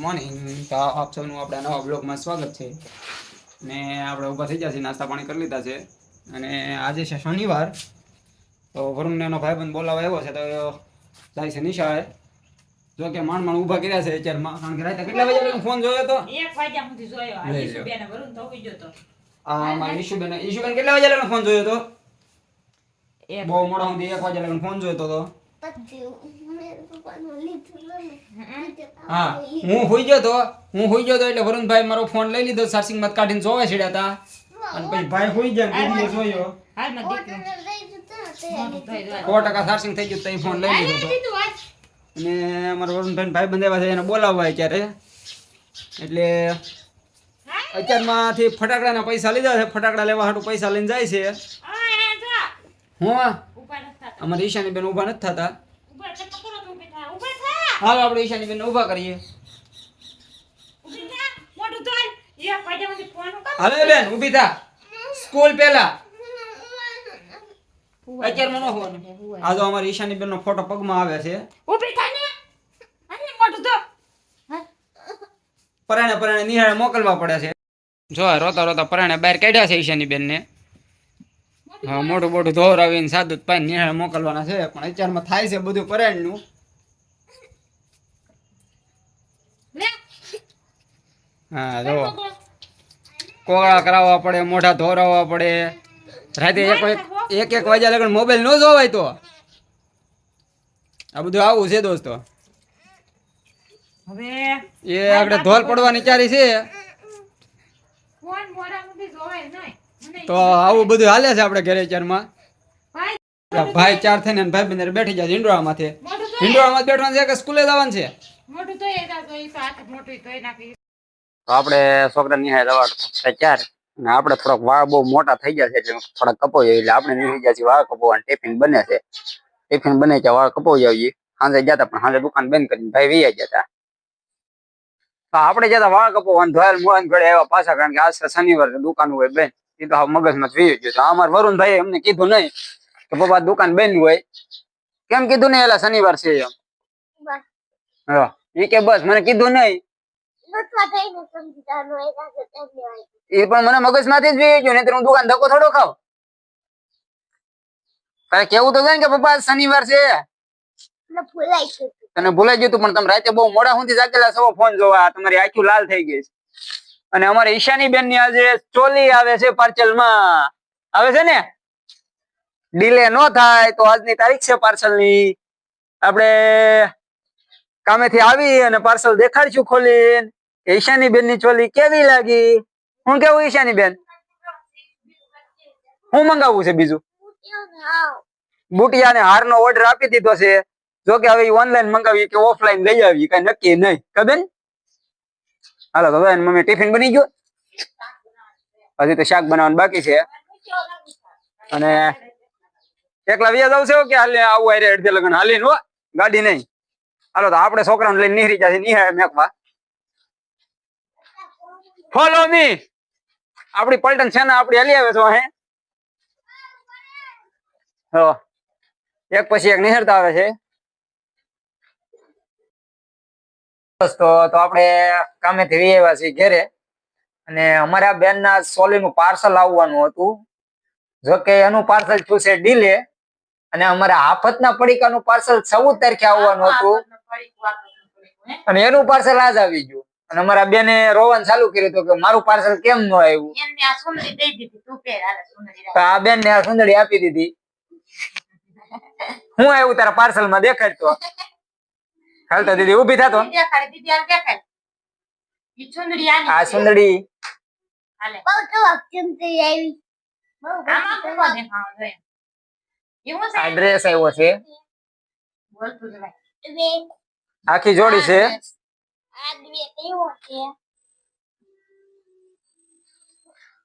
Morning તો આપ સૌનું આપણા નવા બ્લોગમાં સ્વાગત છે. ને આપણે ઊભા થઈ ગયા છે નાસ્તા પાણી કરી લીધા છે. અને આજે છે શનિવાર. તો વરુણને એનો ભાઈબંધ બોલાવા આવ્યો છે તો જાય છે નિશાળે. જો કે માણ માણ ઊભા કર્યા છે અત્યારમાં કારણ કે રાતે કેટલા વાગે ફોન જોયો તો એક વાગ્યા સુધી જોયો. ઈશુબેને વરુણ તો ઉઈ ગયો તો. આ મારા ઈશુબેન ઈશુબેન કેટલા વાગ્યા ફોન જોયો તો એક બહુ મોડા સુધી એક વાગ્યા લગન ફોન જોયો તો. હા હું હોઈ ગયો તો હું હોઈ ગયો તો એટલે વરુણભાઈ મારો ફોન લઈ લીધો ચાર્જિંગ મત કાઢીને જોવા છેડ્યા હતા અને પછી ભાઈ હોઈ ગયા ને દીદીએ જોયો. દીકરો. જાય. સો ટકા ચાર્જિંગ થઈ ગયું તો ફોન લઈ લીધો. હાલે અને અમારો વરુણભાઈ ભાઈ બંધાવ્યા છે એને બોલાવવા અત્યારે. એટલે અત્યારમાંથી ફટાકડાના પૈસા લીધા છે ફટાકડા લેવા હાટુ પૈસા લઈને જાય છે. હું. અમારે ઈશાની બેન ઊભા નથી થતા. હાલો આપણે ઈશાની બેન ઊભા કરીએ. હાલો બેન ઊભી થા. સ્કૂલ પહેલા. અત્યારમાં નો હોવાનું. આ તો અમારી ઈશાની બેનનો ફોટો પગમાં આવે છે. ઊભી થા ને. અરે મોઢું તો પરાણે પરાણે નિહાળે મોકલવા પડે છે. જો રોતા રોતા પરાણે બહાર કાઢ્યા છે ઈશાની બેનને. હા મોટું મોટું ધોવરાવીને સાદું પાણી નિહાળ મોકલવાના છે પણ અત્યારમાં થાય છે બધું પરાણનું. હા જો. કોગળા કરાવવા પડે મોઢા ધોરાવવા પડે. રાતે એક એક એક વાગ્યા લગન મોબાઈલ ન જોવાય તો? આ બધું આવું છે દોસ્તો. હવે એ આપણે ધોલ પડવાની ચારી છે. ફોન મોઢા સુધી જોવાય નહીં. તો આવું બધું હાલે છે આપણે ઘરે ચારમાં ભાઈ ચાર થઈને અને ભાઈ બંને બેઠી જાય મોઢું ધોઈ. હિંડોળામાં બેઠવાનું છે કે સ્કૂલે જવાનું છે. તો આપણે છોકરા નિહાય રવા ચાર અને આપણે થોડાક વાળ બહુ મોટા થઈ ગયા છે એટલે થોડાક કપાઈ એટલે આપણે નિહાઈ ગયા છીએ વાળ કપાવવા. ટિફિન બને છે. ટિફિન બને છે વાળ કપાવી આવીએ સાંજે જતા પણ સાંજે દુકાન બંધ કરીને ભાઈ વી જતા તો આપણે જતા વાળ કપાવવાનું ધોયેલ મોહન ઘડે આવ્યા પાછા કારણ કે આજ શનિવાર દુકાન હોય બેન એ તો મગજમાં વી ગયું તો અમાર વરુણભાઈ અમને કીધું નહીં કે પપ્પા દુકાન બંધ હોય. કેમ કીધું નહીં? એલા શનિવાર છે એમ. હા. એ કે બસ મને કીધું નહીં. એ પણ મને મગજમાંથી જ વી ગયું નહીં હું દુકાન ધક્કો થોડો ખાવ તારે કેવું તો કે પપ્પા શનિવાર છે. તને ભૂલાઈ ગયું તું પણ તમે રાતે બહુ મોડા સુધી જાગેલા છો ફોન જોવા. તમારી આખી લાલ થઈ ગઈ છે. અને અમારે ઈશાની બેનની આજે ચોલી આવે છે પાર્સલમાં આવે છે ને? ડીલે નો થાય તો આજની તારીખ છે પાર્સલની આપણે કામેથી આવી અને પાર્સલ દેખાડશું ખોલીને. ઈશાની બેનની ચોલી કેવી લાગી? હું કેવું ઈશાની બેન? હું મંગાવવું છે બીજું. બુટિયા ને હાર નો ઓર્ડર આપી દીધો છે. જો કે હવે ઓનલાઈન મંગાવી કે ઓફલાઈન લઈ આવી કઈ નક્કી નહીં. કબેન હાલો, તો મમ્મી ટિફિન બની ગયો. હજી તો શાક બનાવવાનું બાકી છે. અને એકલા વ્યાજ આવશે કે હાલે આવું આરે અડધે લગન? હાલીને હો, ગાડી નહીં. હાલો, તો આપણે છોકરાને લઈને નીહરી જશે નિહાળ મેકવા ફોલો મી આપણી પલટન છે ને, આપણી હાલી આવે છો હો એક પછી એક નિહરતા આવે છે. બસ તો આપણે કામે વી આવ્યા છીએ ઘેરે. અને અમારા બેન ના સોલી નું પાર્સલ આવવાનું હતું. જો કે એનું પાર્સલ થયું ડીલે અને અમારા આફત ના પડીકા નું પાર્સલ ચૌદ તારીખે આવવાનું હતું. અને એનું પાર્સલ આજ આવી ગયું. અને અમારા બેને રોવાનું ચાલુ કર્યું હતું કે મારું પાર્સલ કેમ ન આવ્યું? તો આ બેન ને આ સુંદરી આપી દીધી. હું આવ્યું તારા પાર્સલમાં દેખાડતો. હાલ તો દીદી ઊભી થતો દેખાડી દીધી હાલ દેખાડ ઈ સુંદરી આની આ સુંદરી હાલે. બહુ તો અક્ષમથી આવી. બહુ આમાં બધી કોનો જોઈએ? એવું છે? આ આવ્યો છે. બોલતું જ આખી જોડી છે. આ બે કેવો છે?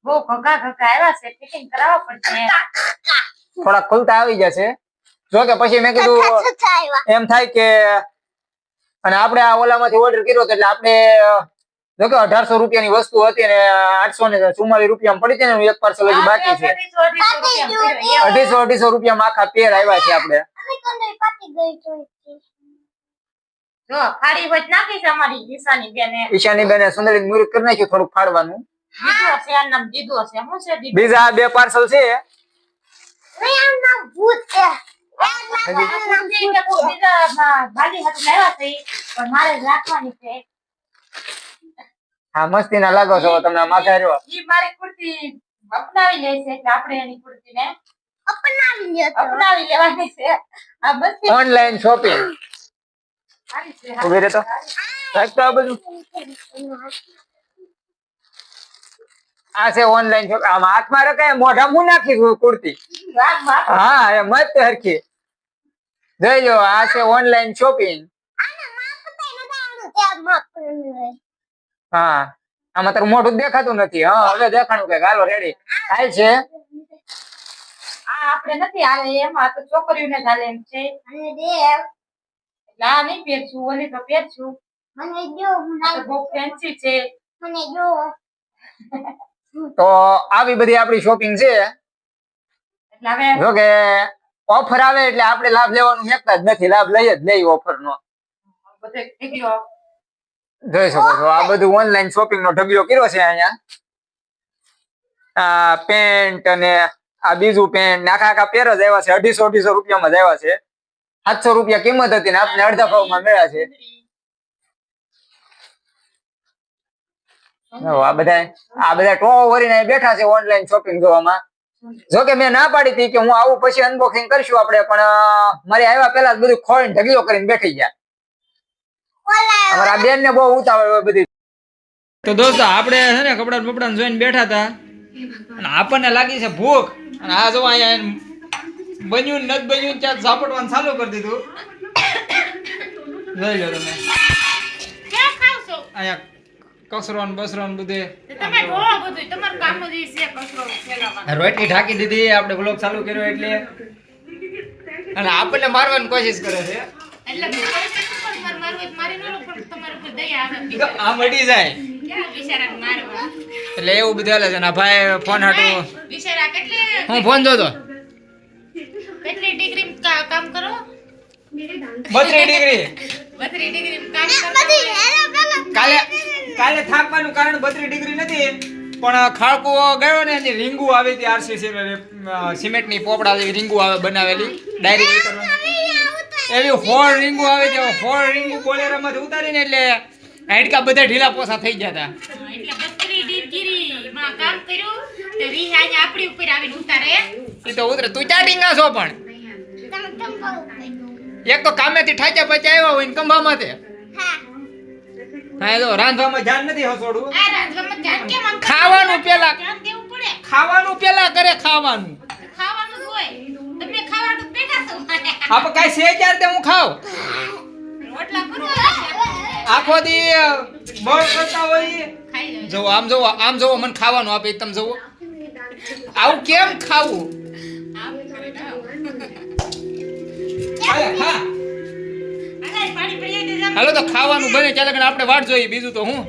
બહુ ઘગા ઘગા આવ્યા છે. ફિટિંગ કરાવવા પડશે. થોડા ખુલતા આવી જશે. જો કે પછી મેં કીધું એમ થાય કે અને આપણે આ ઓલામાંથી ઓર્ડર કર્યો એટલે આપણે જો કે અઢારસો રૂપિયાની વસ્તુ હતી અને આઠસો ને ચુમ્માલીસ રૂપિયામાં પડી હતી ને એક પાર્સલ હજી બાકી છે. અઢીસો, અઢીસો રૂપિયામાં આખા પેર આવ્યા છે આપણે. અમે તો નહીં પાકી ગઈ જોઈ છે. જો ખાડી વચ નાખી છે અમારી ઈશાની બેને. ઈશાની બેને સુંદરી મુહૂર્ત કરી નાખ્યું થોડુંક ફાડવાનું. દીધો છે આ નામ દીધો છે. શું છે દીધો? બીજા બે પાર્સલ છે. ભૂત છે. આ કુર્તી કે કોઈ બીજા માં ભાલી હાથે લાવ્યા છે ઈ, પણ મારે જ રાખવાની છે. હા મસ્તી ના લાગો છો તમને માથે રહ્યો ઈ મારી કુર્તી અપનાવી લે છે એટલે આપણે એની કુર્તી ને અપનાવી લ્યો અપનાવી લેવાની છે. આ બસ ઓનલાઈન શોપિંગ છે ઊભી રહે તો. રાખ આ બધું. આ છે ઓનલાઈન શોપિંગ આમાં હાથમાં રખાય મોઢા મુ નાખી કુર્તી? હા એ મસ્ત હરખી. જોઈ લો આ છે ઓનલાઈન શોપિંગ હા આમાં તારું મોઢું દેખાતું નથી. હા હવે દેખાણું કે હાલો રેડી હાલ છે. આ આપણે નથી હાલે એમાં તો છોકરીઓને જ હાલે એમ છે. એટલે આ નહીં પહેરશું ઓલી તો પહેરશું. મને જો આ તો બહુ ફેન્સી છે. મને જો. તો આવી બધી આપણી શોપિંગ છે. એટલે હવે જો કે ઓફર આવે એટલે આપણે લાભ લેવાનું મેકતા જ નથી લાભ લઈ જ નહીં ઓફર નો. જોઈ શકો છો આ બધું ઓનલાઈન શોપિંગ નો ઢગલો કર્યો છે અહીંયા. આ પેન્ટ અને આ બીજું પેન્ટ આખા આખા પેર જ આવ્યા છે અઢીસો અઢીસો રૂપિયામાં જ આવ્યા છે. સાતસો રૂપિયા કિંમત હતી ને આપને અડધા ભાવમાં મળ્યા છે. આ બધા આ બધા ટો વરીને બેઠા છે ઓનલાઈન શોપિંગ જોવામાં. જો કે મેં ના પાડી હતી કે હું આવું પછી અનબોક્સિંગ કરશું આપણે પણ મારે આવ્યા પેલા બધું ખોળીને ઢગલીઓ કરીને બેઠી ગયા. અમારા બેન ને બહુ ઉતાવળ હોય બધી. તો દોસ્તો આપણે છે ને કપડા બપડા જોઈને બેઠા હતા. અને આપણને લાગી છે ભૂખ. અને આ જો અહીંયા બન્યું નથી બન્યું ત્યાં ઝાપટવાનું ચાલુ કરી દીધું. જોઈ લો તમે. અહીંયા કસરો ને બસરો ને બધે તમે ઢોળો બધું તમારું કામ જ છે કચરો ફેલાવવાનો રોટલી ઢાંકી દીધી આપણે બ્લોગ ચાલુ કર્યો એટલે. અને આપણને મારવાની કોશિશ કરે છે. એટલે ન આ મટી જાય. ક્યાં બિચારાને મારવા? એટલે એવું બધું હાલે છે. અને ભાઈ ફોન હાટું હું ફોન જોતો. કેટલી ડિગ્રી કામ કરો? બત્રીસ ડિગ્રી કામ કરો કાલે કાલે થાકવાનું કારણ બત્રીસ ડિગ્રી નથી. પણ ખાળકો ગયો ને એની રીંગુ આવી હતી આરસીસી સિમેન્ટની પોપડા જેવી રીંગુ આવે બનાવેલી ડાયરી એવી હોળ રીંગુ આવે છે હોળ રીંગુ બોલેરામાંથી ઉતારીને એટલે હાડકા બધા ઢીલા પોસા થઈ ગયા હતા એટલે બત્રી ડિગ્રી માં કામ કર્યું તો વિહાઈ આપણી ઉપર આવીને ઉતારે. એ તો ઉતરે. તું ચા ડીંગા છો પણ? એક તો કામેથી ઠાચા પછી આવ્યા હોય ને કંભામાં તે હા હા તો રાંધવામાં ધ્યાન નથી હસોડું આ રાજ્યમાં ધ્યાન કેમ આમ ખાવાનું પેલા ધ્યાન દેવું પડે. ખાવાનું પેલા કરે ખાવાનું. ખાવાનું હોય. તમે ખાવાનું પેટા છો આપણે કાંઈ છે ત્યારે તે હું ખાવ? રોટલા કરો આખો દી બળ કરતા હોય. જો આમ જો આમ જો મને ખાવાનું આપે તમે જોવો આવું કેમ ખાવું? આમ હા આગળ પાણી. હાલો તો ખાવાનું બને ચાલે આપણે વાટ જોઈએ બીજું તો હું?